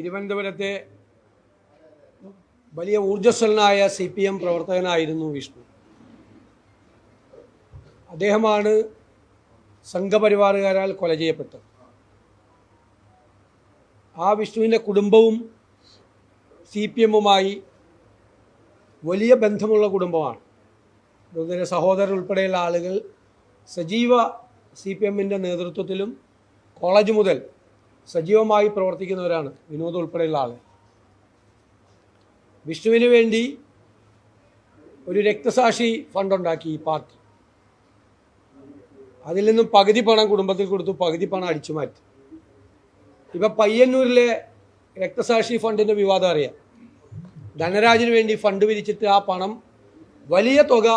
തിരുവനന്തപുരത്തെ വലിയ ഊർജസ്വലനായ സി പി എം പ്രവർത്തകനായിരുന്നു വിഷ്ണു. അദ്ദേഹമാണ് സംഘപരിവാറുകാരാൽ കൊല ചെയ്യപ്പെട്ടത്. ആ വിഷ്ണുവിന്റെ കുടുംബവും സി പി എമ്മുമായി വലിയ ബന്ധമുള്ള കുടുംബമാണ്. അതുപോലെ സഹോദരർ ഉൾപ്പെടെയുള്ള ആളുകൾ സജീവ സി പി എമ്മിന്റെ നേതൃത്വത്തിലും കോളേജ് മുതൽ സജീവമായി പ്രവർത്തിക്കുന്നവരാണ് വിനോദ് ഉൾപ്പെടെയുള്ള ആൾ വിഷ്ണുവിന് വേണ്ടി ഒരു രക്തസാക്ഷി ഫണ്ടുണ്ടാക്കി ഈ പാർട്ടി. അതിൽ നിന്നും പകുതി പണം കുടുംബത്തിൽ കൊടുത്തു പകുതി പണം അടിച്ചു മാറ്റി. ഇപ്പം പയ്യന്നൂരിലെ രക്തസാക്ഷി ഫണ്ടിന്റെ വിവാദം അറിയാം. ധനരാജിന് വേണ്ടി ഫണ്ട് പിരിച്ചിട്ട് ആ പണം വലിയ തുക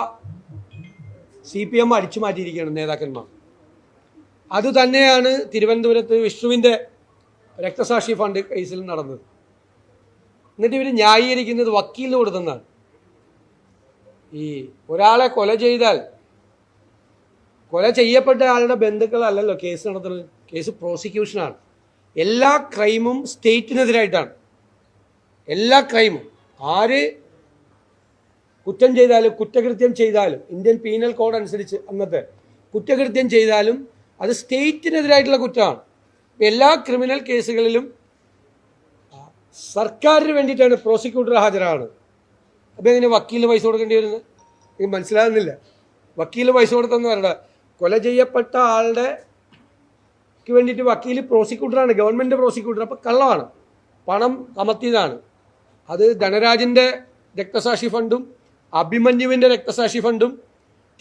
സി പി എം അടിച്ചു മാറ്റിയിരിക്കുകയാണ് നേതാക്കന്മാർ. അത് തന്നെയാണ് തിരുവനന്തപുരത്ത് വിഷ്ണുവിന്റെ രക്തസാക്ഷി ഫണ്ട് കേസിൽ നടന്നത്. എന്നിട്ട് ഇവർ ന്യായീകരിക്കുന്നത് വക്കീലിന് കൊടുത്തെന്നാണ് ഈ ഒരാളെ കൊല ചെയ്താൽ കൊല ചെയ്യപ്പെട്ട ആളുടെ ബന്ധുക്കളല്ലല്ലോ കേസ് നടത്തുന്നത്. കേസ് പ്രോസിക്യൂഷനാണ്. എല്ലാ ക്രൈമും സ്റ്റേറ്റിനെതിരായിട്ടാണ്. എല്ലാ ക്രൈമും. ആര് കുറ്റം ചെയ്താലും കുറ്റകൃത്യം ചെയ്താലും ഇന്ത്യൻ പീനൽ കോഡ് അനുസരിച്ച് അന്നത്തെ കുറ്റകൃത്യം ചെയ്താലും അത് സ്റ്റേറ്റിനെതിരായിട്ടുള്ള കുറ്റമാണ്. എല്ലാ ക്രിമിനൽ കേസുകളിലും സർക്കാരിന് വേണ്ടിയിട്ടാണ് പ്രോസിക്യൂട്ടർ ഹാജരാണ് അപ്പം എങ്ങനെ വക്കീലിന് പൈസ കൊടുക്കേണ്ടി വരുന്നത് എനിക്ക് മനസ്സിലാകുന്നില്ല. വക്കീൽ പൈസ കൊടുത്തെന്ന് പറയണ കൊല ചെയ്യപ്പെട്ട ആളുടെ വേണ്ടിയിട്ട് വക്കീൽ പ്രോസിക്യൂട്ടറാണ് ഗവൺമെന്റ് പ്രോസിക്യൂട്ടർ. അപ്പോൾ കള്ളമാണ്. പണം കമത്തിയതാണ് അത് ധനരാജിന്റെ രക്തസാക്ഷി ഫണ്ടും അഭിമന്യുവിന്റെ രക്തസാക്ഷി ഫണ്ടും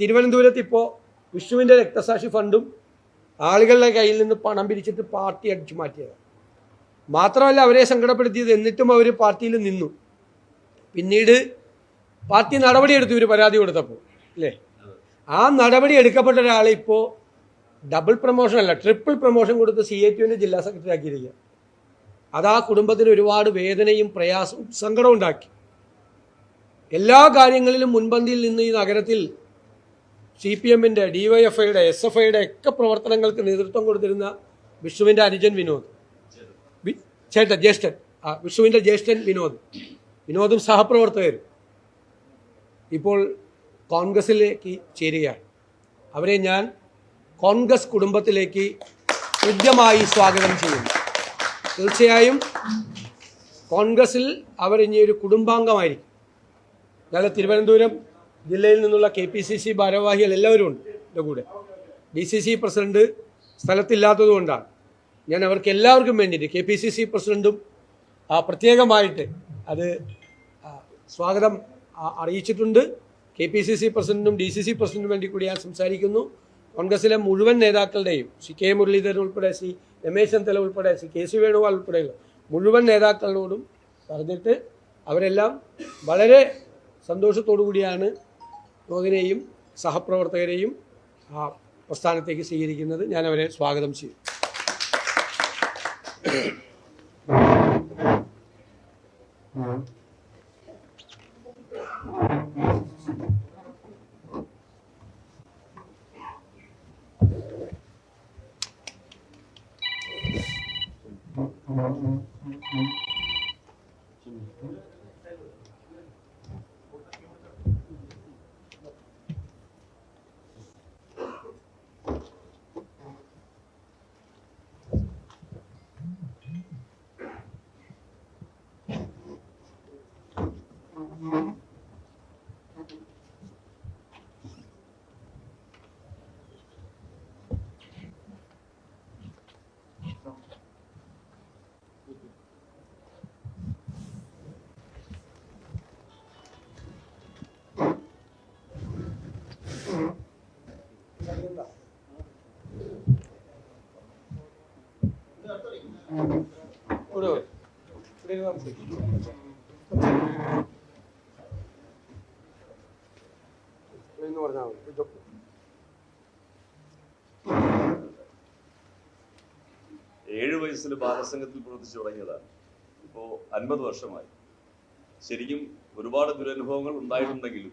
തിരുവനന്തപുരത്ത് ഇപ്പോൾ വിഷ്ണുവിന്റെ രക്തസാക്ഷി ഫണ്ടും ആളുകളുടെ കയ്യിൽ നിന്ന് പണം പിരിച്ചിട്ട് പാർട്ടി അടിച്ചു മാറ്റിയത്. മാത്രമല്ല അവരെ സങ്കടപ്പെടുത്തിയത് എന്നിട്ടും അവർ പാർട്ടിയിൽ നിന്നു. പിന്നീട് പാർട്ടി നടപടിയെടുത്തു ഇവർ പരാതി കൊടുത്തപ്പോൾ അല്ലേ? ആ നടപടി എടുക്കപ്പെട്ട ഒരാളെ ഇപ്പോൾ ഡബിൾ പ്രൊമോഷൻ അല്ല ട്രിപ്പിൾ പ്രൊമോഷൻ കൊടുത്ത് സി എ ടുവിന്റെ ജില്ലാ സെക്രട്ടറി ആക്കിയിരിക്കുക അത് ആ കുടുംബത്തിന് ഒരുപാട് വേദനയും പ്രയാസവും സങ്കടവും ഉണ്ടാക്കി. എല്ലാ കാര്യങ്ങളിലും മുൻപന്തിയിൽ നിന്ന് ഈ നഗരത്തിൽ സി പി എമ്മിന്റെ ഡി വൈ എഫ് ഐയുടെ എസ് എഫ് ഐയുടെ ഒക്കെ പ്രവർത്തനങ്ങൾക്ക് നേതൃത്വം കൊടുത്തിരുന്ന വിഷ്ണുവിന്റെ അനുജൻ വിനോദ്. ചേട്ടൻ ജ്യേഷ്ഠൻ. ആ വിഷ്ണുവിന്റെ ജ്യേഷ്ഠൻ വിനോദ്. വിനോദും സഹപ്രവർത്തകരും ഇപ്പോൾ കോൺഗ്രസിലേക്ക് ചേരുകയാണ്. അവരെ ഞാൻ കോൺഗ്രസ് കുടുംബത്തിലേക്ക് ഹൃദ്യമായി സ്വാഗതം ചെയ്യുന്നു. തീർച്ചയായും കോൺഗ്രസിൽ അവർ ഇനി ഒരു കുടുംബാംഗമായിരിക്കും. നല്ല തിരുവനന്തപുരം ജില്ലയിൽ നിന്നുള്ള കെ പി സി സി ഭാരവാഹികൾ എല്ലാവരും ഉണ്ട് എന്റെ കൂടെ. ഡി സി സി പ്രസിഡന്റ് സ്ഥലത്തില്ലാത്തതുകൊണ്ടാണ് ഞാൻ അവർക്ക് എല്ലാവർക്കും വേണ്ടിയിട്ട് കെ പി സി സി പ്രസിഡന്റും പ്രത്യേകമായിട്ട് അത് സ്വാഗതം അറിയിച്ചിട്ടുണ്ട്. കെ പി സി സി പ്രസിഡന്റും ഡി സി സി പ്രസിഡന്റിനും വേണ്ടി കൂടി ഞാൻ സംസാരിക്കുന്നു. കോൺഗ്രസിലെ മുഴുവൻ നേതാക്കളുടെയും സി കെ മുരളീധരൻ ഉൾപ്പെടെ സി രമേശ് ചെന്നിത്തല ഉൾപ്പെടെ സി കെ സി വേണുഗോപാൽ ഉൾപ്പെടെയുള്ള മുഴുവൻ നേതാക്കളോടും പറഞ്ഞിട്ട് അവരെല്ലാം വളരെ സന്തോഷത്തോടു കൂടിയാണ് യോഗിനെയും സഹപ്രവർത്തകരെയും ആ പ്രസ്ഥാനത്തേക്ക് സ്വീകരിക്കുന്നത് ഞാൻ അവരെ സ്വാഗതം ചെയ്യും. これを、これは。വയസ്സിൽ ബാലസംഘത്തിൽ പ്രവർത്തിച്ചു തുടങ്ങിയതാണ് ഇപ്പോൾ അൻപത് വർഷമായി. ശരിക്കും ഒരുപാട് ദുരനുഭവങ്ങൾ ഉണ്ടായിട്ടുണ്ടെങ്കിലും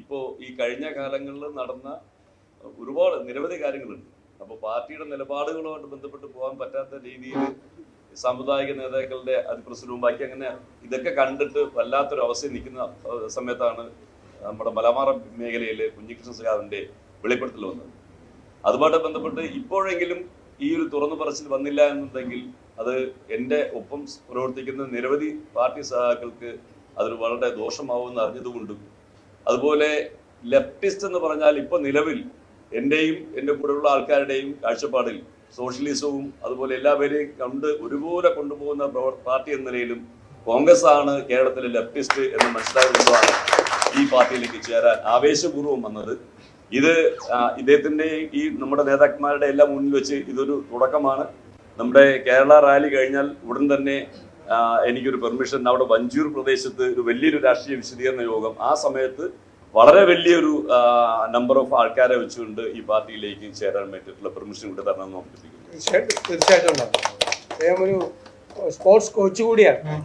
ഇപ്പോൾ ഈ കഴിഞ്ഞ കാലങ്ങളിൽ നടന്ന ഒരുപാട് നിരവധി കാര്യങ്ങളുണ്ട്. അപ്പോൾ പാർട്ടിയുടെ നിലപാടുകളുമായിട്ട് ബന്ധപ്പെട്ട് പോകാൻ പറ്റാത്ത രീതിയിൽ സാമുദായിക നേതാക്കളുടെ അതിപ്രസരവും ബാക്കി അങ്ങനെ ഇതൊക്കെ കണ്ടിട്ട് വല്ലാത്തൊരു അവസ്ഥയിൽ നിൽക്കുന്ന സമയത്താണ് നമ്മുടെ മലബാർ മേഖലയിലെ കുഞ്ഞികൃഷ്ണ സഖാവിന്റെ വെളിപ്പെടുത്തൽ വന്നത്. അതുമായിട്ട് ബന്ധപ്പെട്ട് ഇപ്പോഴെങ്കിലും ഈ ഒരു തുറന്നു പറച്ചിൽ വന്നില്ല എന്നുണ്ടെങ്കിൽ അത് എന്റെ ഒപ്പം പ്രവർത്തിക്കുന്ന നിരവധി പാർട്ടി സഹാക്കൾക്ക് അതൊരു വളരെ ദോഷമാവുമെന്ന് അറിഞ്ഞതുകൊണ്ടും അതുപോലെ ലെഫ്റ്റിസ്റ്റ് എന്ന് പറഞ്ഞാൽ ഇപ്പൊ നിലവിൽ എന്റെയും എന്റെ കൂടെയുള്ള ആൾക്കാരുടെയും കാഴ്ചപ്പാടിൽ സോഷ്യലിസവും അതുപോലെ എല്ലാവരെയും കണ്ട് ഒരുപോലെ കൊണ്ടുപോകുന്ന പാർട്ടി എന്ന നിലയിലും കോൺഗ്രസ് ആണ് കേരളത്തിലെ ലെഫ്റ്റിസ്റ്റ് എന്ന് മനസ്സിലായതുകൊണ്ടാണ് ഈ പാർട്ടിയിലേക്ക് ചേരാൻ ആവേശപൂർവം വന്നത്. ഇത് ഇദ്ദേഹത്തിന്റെ ഇദ്ദേഹത്തിന്റെ ഈ നമ്മുടെ നേതാക്കന്മാരുടെ എല്ലാം മുന്നിൽ വെച്ച് ഇതൊരു തുടക്കമാണ്. നമ്മുടെ കേരള റാലി കഴിഞ്ഞാൽ ഉടൻ തന്നെ എനിക്കൊരു പെർമിഷൻ. അവിടെ വഞ്ചൂർ പ്രദേശത്ത് ഒരു വലിയൊരു രാഷ്ട്രീയ വിശദീകരണ യോഗം. ആ സമയത്ത് വളരെ വലിയൊരു നമ്പർ ഓഫ് ആൾക്കാരെ വെച്ചുകൊണ്ട് ഈ പാർട്ടിയിലേക്ക് ചേരാൻ വേണ്ടിയിട്ടുള്ള പെർമിഷൻ കൂടെ തരണം എന്ന് തീർച്ചയായിട്ടും തീർച്ചയായിട്ടും ഒരു സ്പോർട്സ് കോച്ച് കൂടിയാണ്.